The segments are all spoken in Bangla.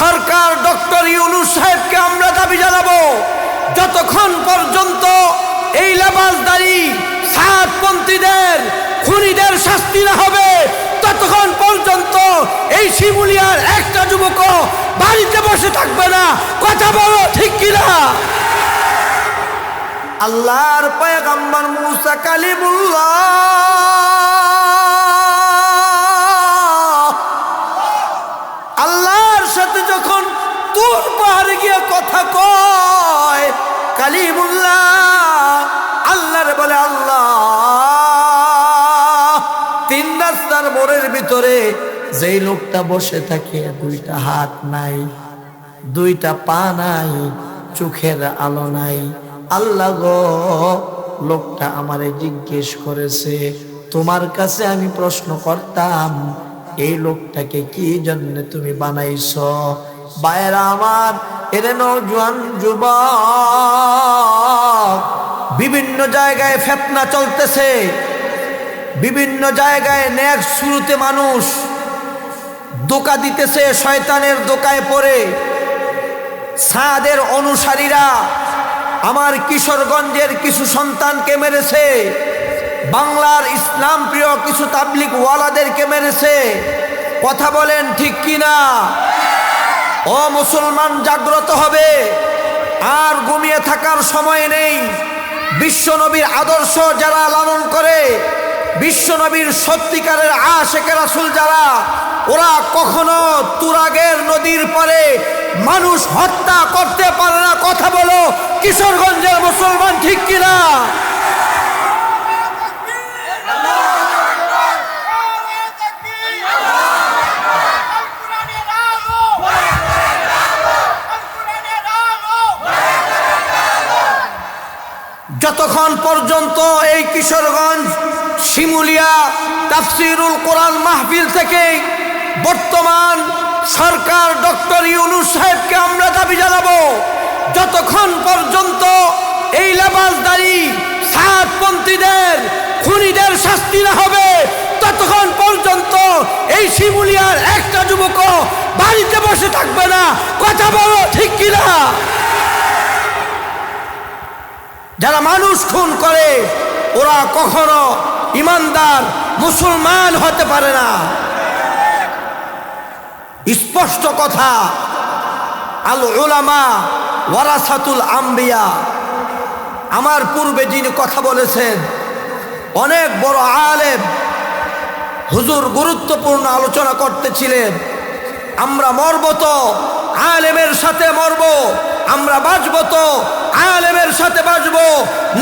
সরকার ডক্টর ইউনুস সাহেবকে আমরা দাবি জানাব, যতক্ষণ পর্যন্ত এই লেবাসদারি সাতপন্থীদের, খুনিদের শাস্তি না হবে, ততক্ষণ পর্যন্ত এই শিমুলিয়ার একটা যুবক বাড়িতে বসে থাকবে না। কথা বলো, ঠিক কিনা আল্লাহর পয়গম্বর মুসা কালিমুল্লাহ। কথা কয়, কালিমুল্লাহ, আল্লাহর বলে আল্লাহ। তিন রাস্তার মোড়ের ভিতরে যেই লোকটা বসে থাকে, দুইটা হাত নাই, দুইটা পা নাই, চোখের আলো নাই। আল্লাহ গো, লোকটা আমারে জিজ্ঞেস করেছে, তোমার কাছে আমি প্রশ্ন করতাম, এই লোকটাকে কি জন্য তুমি বানাইছ? বায়রা আমার এরে বিভিন্ন জায়গায় ফেতনা চলতেছে, বিভিন্ন জায়গায় ন্যাক শুরুতে মানুষ দোকা দিতেছে, শয়তানের দোকায় পড়ে। সাদের অনুসারীরা আমার কিশোরগঞ্জের কিছু সন্তানকে মেরেছে, বাংলার ইসলাম প্রিয় কিছু তাবলিক ওয়ালাদেরকে মেরেছে। কথা বলেন ঠিক কিনা? ও মুসলমান, জাগ্রত হবে। আর ঘুমিয়ে থাকার সময় নেই। বিশ্বনবীর আদর্শ যারা লালন করে, বিশ্বনবীর সত্যিকারের আশেকের রাসুল যারা, ওরা কখনো তুরাগের নদীর পরে মানুষ হত্যা করতে পারে না। কথা বলো, কিশোরগঞ্জের মুসলমান ঠিক কিনা? যতক্ষণ পর্যন্ত এই কিশোরগঞ্জ, শিমুলিয়া, তাফসিরুল কোরআন মাহফিল থেকে বর্তমান সরকার ডক্টর ইউনুস সাহেবকে আমরা দাবি জানাব, যতক্ষণ পর্যন্ত এই লেবাসদারি সাতপন্থীদের, খুনিদের শাস্তি না হবে, ততক্ষণ পর্যন্ত এই শিমুলিয়ার একটা যুবক বাড়িতে বসে থাকবে না। কথা বলো ঠিক কিনা? যারা মানুষ খুন করে, ওরা কখনো ইমানদার মুসলমান হতে পারে না। স্পষ্ট কথা আল উলামা ওয়ারাসাতুল আম্বিয়া, আমার পূর্বে যিনি কথা বলেছেন, অনেক বড় আলেম, হুজুর গুরুত্বপূর্ণ আলোচনা করতেছিলেন, আমরা মরব তো, আলেমের সাথে মরব, আমরা বাঁচব তো আলেমের সাথে বাঁচব।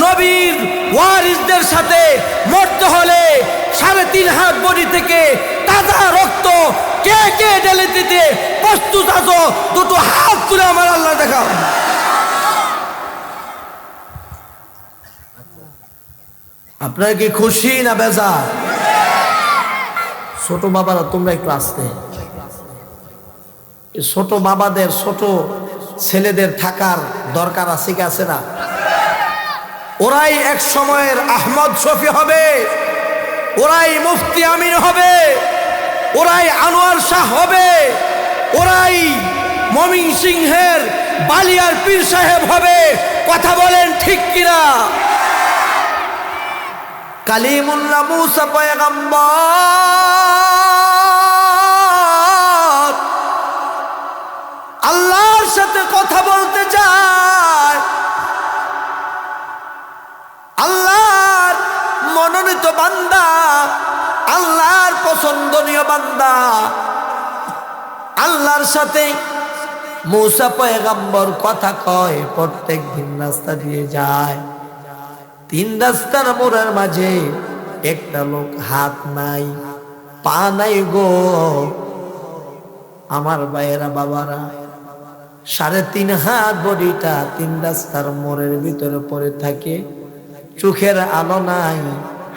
নবীর ওয়ারিসদের সাথে মরতে হলে সাড়ে তিন হাত বডি থেকে তাজা রক্ত কে কে ঢেলে দিতে প্রস্তুত আছো? দুটো হাত তুলে আমার আল্লাহ দেখাও। আপনারা কি খুশি না বেজা ছোট বাবারা, তোমরা একটু আসতে। ছোট বাবাদের, ছোট ছেলেদের থাকার দরকার আছে কি আছে না? ওরাই এক সময়ের আহমদ শফি হবে, ওরাই মুফতি আমিন হবে, ওরাই আনোয়ার শাহ হবে, ওরাই মমিন সিংহের বালিয়ার পীর সাহেব হবে। কথা বলেন ঠিক কিনা? কালিমুল্লাহ মুসা পয়গম্বর আল্লাহর সাথে কথা বলতে চায়। আল্লাহর মনোনীত বান্দা, আল্লাহর পছন্দনীয় বান্দা। আল্লাহর সাথে মৌসা পয়গাম্বর কথা কয়, প্রত্যেক দিন রাস্তা দিয়ে যায়। তিন রাস্তার মোড়ের মাঝে একটা লোক হাত নাই, পা নাই গো। আমার ভাইয়েরা, বাবারা সাড়ে তিন হাত বডিটা তিন রাস্তার মোড়ের ভিতরে পড়ে থাকে। চোখের আলো নাই,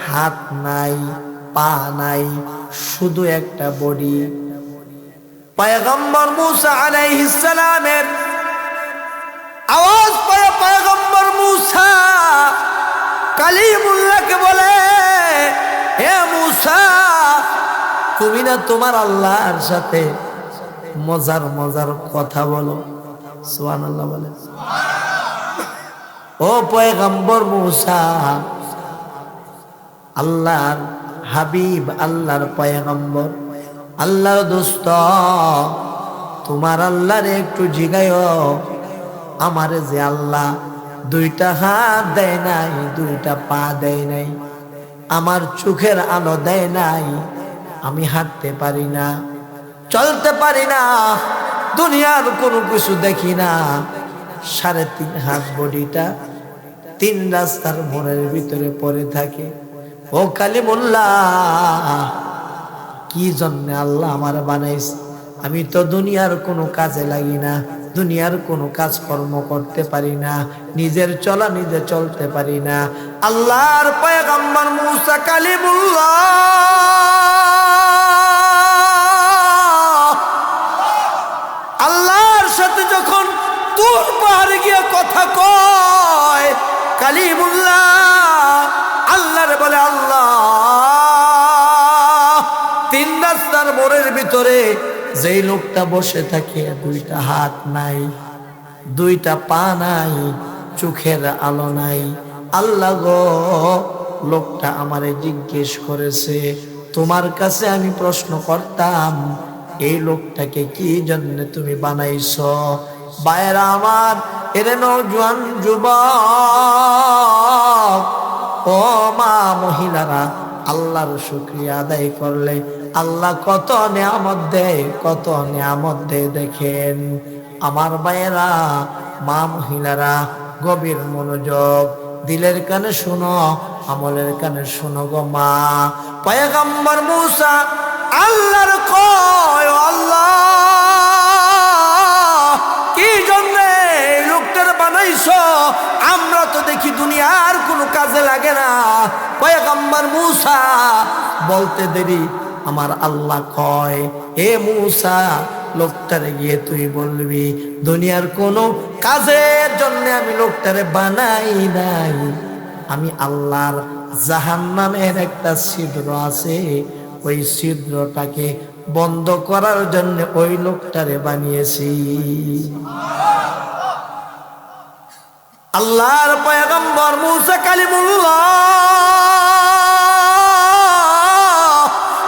হাত নাই, পা নাই, শুধু একটা বডি। পয়গম্বর মুসা আলাইহিস সালামের আওয়াজ পায় পয়গম্বর মুসা, কালিমুল্লাহকে বলে, হে মুসা, তুমি না তোমার আল্লাহর সাথে মজার মজার কথা বলো। সোহান আল্লাহ বলে। ও পয়গম্বর আল্লাহর হাবিব, আল্লাহর পয়গম্বর, আল্লাহর দোস্ত, তোমার আল্লাহরে একটু জিগায় আমার যে আল্লাহ দুইটা হাত দেয় নাই, দুইটা পা দেয় নাই, আমার চোখের আলো দেয় নাই, আমি হাঁটতে পারি না, চলতে পারি না। দুনিয়ার কোনো কিছু দেখি না। সাড়ে তিন হাত বডিটা তিন রাস্তার মনের ভিতরে পড়ে থাকে। ও কালিমুল্লাহ, কি জন্য আল্লাহ আমার বানাইছে আমি তো দুনিয়ার কোনো কাজে লাগি না, দুনিয়ার কোনো কাজকর্ম করতে পারি না, নিজের চলা নিজে চলতে পারি না। আল্লাহর পয়গম্বর মুসা কালিমুল্লাহ। কালিমুল্লাহ, আল্লাহরে বলে আল্লাহ। তিন রাস্তার মোড়ের ভিতরে যেই লোকটা বসে থাকে, দুইটা হাত নাই, দুইটা পা নাই, চোখের আলো নাই। আল্লাহ গো, লোকটা আমারে জিজ্ঞেস করেছে, তোমার কাছে আমি প্রশ্ন করতাম, এই লোকটাকে কি জন্য তুমি বানাইছ? বায়রা আমার এরে নজওয়ান যুবক, ও মা মহিলারা, আল্লাহর শুক্রিয়া আদায় করলে আল্লাহ কত নিয়ামত দেয়, কত নিয়ামত দেয় দেখেন। আমার ভাইয়েরা মা মহিলারা, গভীর মনোযোগ, দিলের কানে শুনো, আমলের কানে শুনো গো মা। পয়গম্বর মুসা, আল্লাহর কয়, আল্লাহ। বানাইছো আমরা তো দেখি দুনিয়ার কোনো কাজে লাগে না। পয়গম্বর মুসা বলতে দেরি, আমার আল্লাহ কয়, হে মূসা, লোকটারে গিয়ে তুই বলবি, দুনিয়ার কোনো কাজের জন্য আমি লোকটারে বানাই নাই। আমি আল্লাহর জাহান নামের একটা ছিদ্র আছে, ওই ছিদ্রটাকে বন্ধ করার জন্য ওই লোকটারে বানিয়েছি। আল্লাহর পয়গম্বর মুসা কালিমুল্লাহ।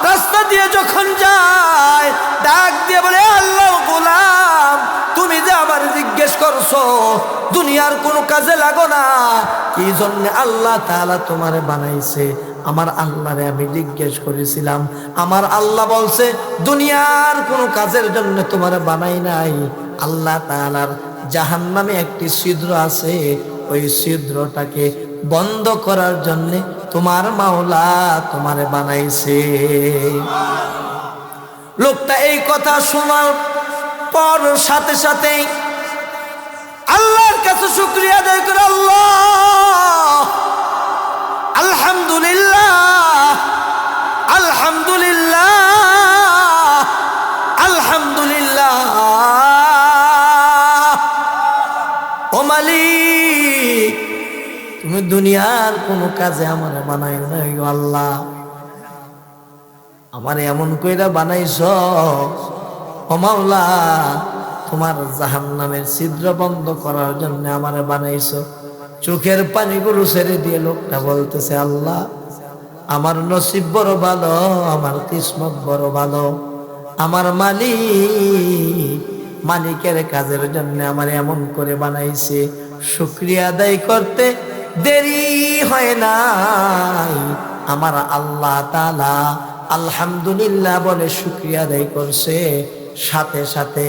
রাস্তা দিয়ে যখন যায়, ডাক দিয়ে বলে আল্লাহ গোলাম, তুমি যে আবার জিজ্ঞেস করছ, দুনিয়ার কোনো কাজে লাগো না। কি জন্য আল্লাহ তাআলা তোমারে বানাইছে? আমার আল্লাহরে আমি জিজ্ঞেস করেছিলাম। আমার আল্লাহ বলছে, দুনিয়ার কোনো কাজের জন্য তোমারে বানাই নাই। আল্লাহ তাআলার জাহান্নামে একটি ছিদ্র আছে। ওই ছিদ্রটাকে বন্ধ করার জন্য তোমার মাওলা তোমারে বানাইছে। লোকটা এই কথা শোনার পর সাথে সাথে আল্লাহর কাছে শুক্রিয়া আদায় করে আল্লাহ, আলহামদুলিল্লাহ আলহামদুলিল্লাহ আলহামদুলিল্লাহ। মালিক, তুমি দুনিয়ার কোনো কাজে আমার বানাই নাই আল্লাহ। আমার এমন কইরা বানাইছ, ও মাওলা, তোমার জাহান নামের ছিদ্র বন্ধ করার জন্য আমার বানাইছ। চোখের পানিগুলো ছেড়ে দিয়ে লোকটা বলতেছে, আল্লাহ, আমার নসিব বড় ভালো, আমার কিসমত বড় ভালো। আমার মালিক মালিকের কাজের জন্য আমার এমন করে বানাইছে। শুক্রিয়া আদায় করতে দেরি হয় নাই। আমার আল্লাহ তালা আলহামদুলিল্লাহ বলে শুক্রিয়া আদায় করছে। সাথে সাথে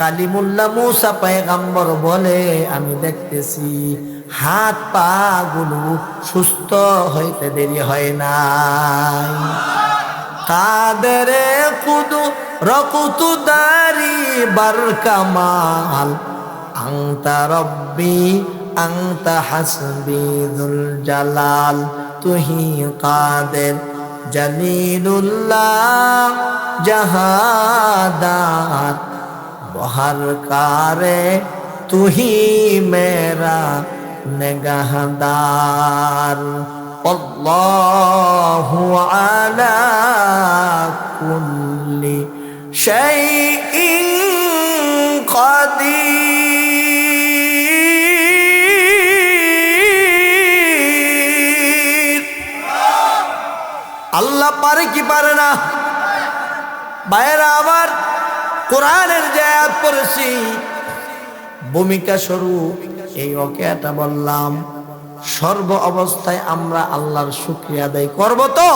কালিমুল্লাহ মুসা পায়গাম্বর বলে, আমি দেখতেছি হাত পা গুলো সুস্থ হইতে দেরি হয় নাই। কাদের কুদু রকুতু দারি বারকামাল আংতা রব্বি, আংতা হাসবি দুল জালাল। তুহি কাদের জলিলুল্লাহ জহাদার। বহর কারে তুহি মেরা নেগাহদার। আল্লাহু আলা কুল شيء قدير আল্লাহ পারে কি পারে না? বাইরে আবার কোরআনের যে আয়াত পড়েছি, ভূমিকা স্বরূপ এই অকেয়াটা বললাম, সর্ব অবস্থায় আমরা আল্লাহর শুক্রিয়া আদায় করব তো?